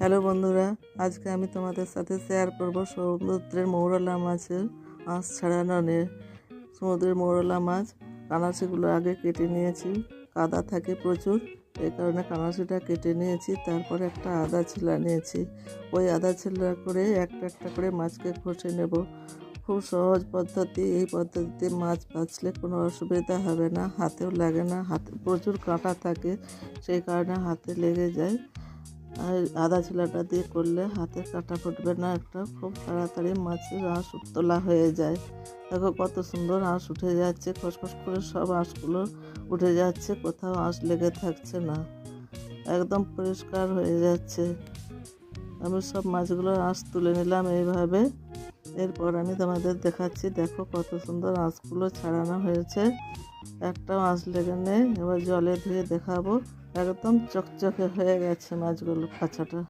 Hello বন্ধুরা, আজকে আমি তোমাদের সাথে শেয়ার করব সমুদ্রের মৌরলা মাছের আঁশ ছাড়ানো নিয়ে সমুদ্রের মৌরলা মাছ, কানাসিগুলো আগে কেটে নিয়েছি, কাদা থাকে প্রচুর এই কারণে কানাসিটা কেটে নিয়েছি, তারপরে একটা আদা ছিলা নিয়েছি। ওই আদা ছিলা করে একটা একটা করে মাছকে ঘষে নেব। খুব সহজ পদ্ধতি, এই পদ্ধতিতে মাছ বাছলে কোনো অসুবিধা হবে না, হাতেও লাগে না, হাতে প্রচুর কাঁটা থাকে, সেই কারণে হাতে লেগে যায়। আর আদা ছিলাটা দিয়ে করলে হাতে কাটা ফুটবে না একটা। খুব তাড়াতাড়ি মাছের আঁশ তোলা হয়ে যায়। দেখো কত সুন্দর আঁশ উঠে যাচ্ছে। খসখস করে সব আঁশগুলো উঠে যাচ্ছে। কোথাও আঁশ লেগে থাকছে না। একদম পরিষ্কার হয়ে যাচ্ছে। আমি সব মাছগুলো আঁশ তুলে নিলাম এইভাবে। এরপর আমি তোমাদের দেখাচ্ছি, দেখো কত সুন্দর আঁশগুলো ছাড়ানো হয়েছে। একটাও আঁশ লেগে নেই। এবার জলে ধুয়ে দেখাবো। একদম চকচকে হয়ে গেছে মাছগুলো খাঁচাটা।